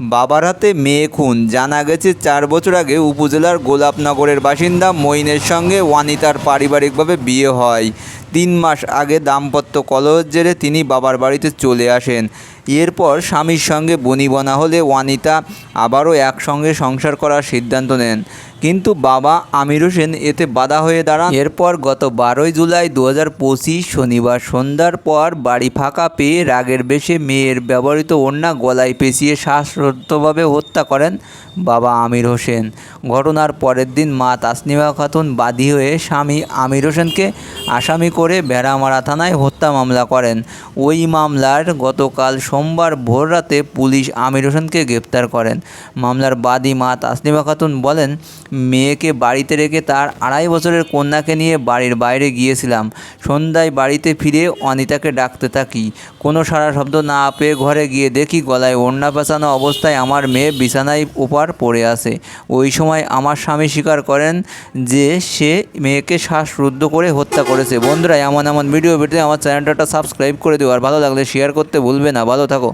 বাবার হাতে মেয়ে খুন। জানা গেছে, চার বছর আগে উপজেলার গোলাপনগরের বাসিন্দা মইনের সঙ্গে ওয়ানিতার পারিবারিকভাবে বিয়ে হয়। তিন মাস আগে দাম্পত্য কলহের জেরে তিনি বাবার বাড়িতে চলে আসেন। এরপর স্বামীর সঙ্গে বনিবনা হলে ওয়ানিতা আবারও একসঙ্গে সংসার করার সিদ্ধান্ত নেন। কিন্তু বাবা আমির হোসেন এতে বাধা হয়ে দাঁড়ান। এরপর গত বারোই জুলাই দু হাজার পঁচিশ শনিবার সন্ধ্যার পর বাড়ি ফাঁকা পেয়ে রাগের বেশে মেয়ের ব্যবহৃত ওড়না গলায় পেঁচিয়ে শ্বাসরুদ্ধভাবে হত্যা করেন বাবা আমির হোসেন। ঘটনার পরের দিন মা তাসনিমা খাতুন বাদী হয়ে স্বামী আমির হোসেনকে আসামি করে ভেড়ামারা থানায় হত্যা মামলা করেন। ওই মামলার গতকাল সোমবার ভোররাতে পুলিশ আমির হোসেনকে গ্রেপ্তার করেন। মামলার বাদী মা তাসনিমা খাতুন বলেন, মেয়েকে বাড়িতে রেখে তার আড়াই বছরের কন্যাকে নিয়ে বাড়ির বাইরে গিয়েছিলাম। সন্ধ্যায় বাড়িতে ফিরে অনিতাকে ডাকতে থাকি। কোনো সারা শব্দ না পেয়ে ঘরে গিয়ে দেখি গলায় ওড়না পেঁচানো অবস্থায় আমার মেয়ে বিছানায় ওপার পড়ে আছে। ওই সময় আমার স্বামী স্বীকার করেন যে সে মেয়েকে শ্বাসরুদ্ধ করে হত্যা করেছে। বন্ধুরা, এমন এমন ভিডিও পেতে আমার চ্যানেলটা সাবস্ক্রাইব করে দিও। আর ভালো লাগলে শেয়ার করতে ভুলবে না। ভালো থাকো।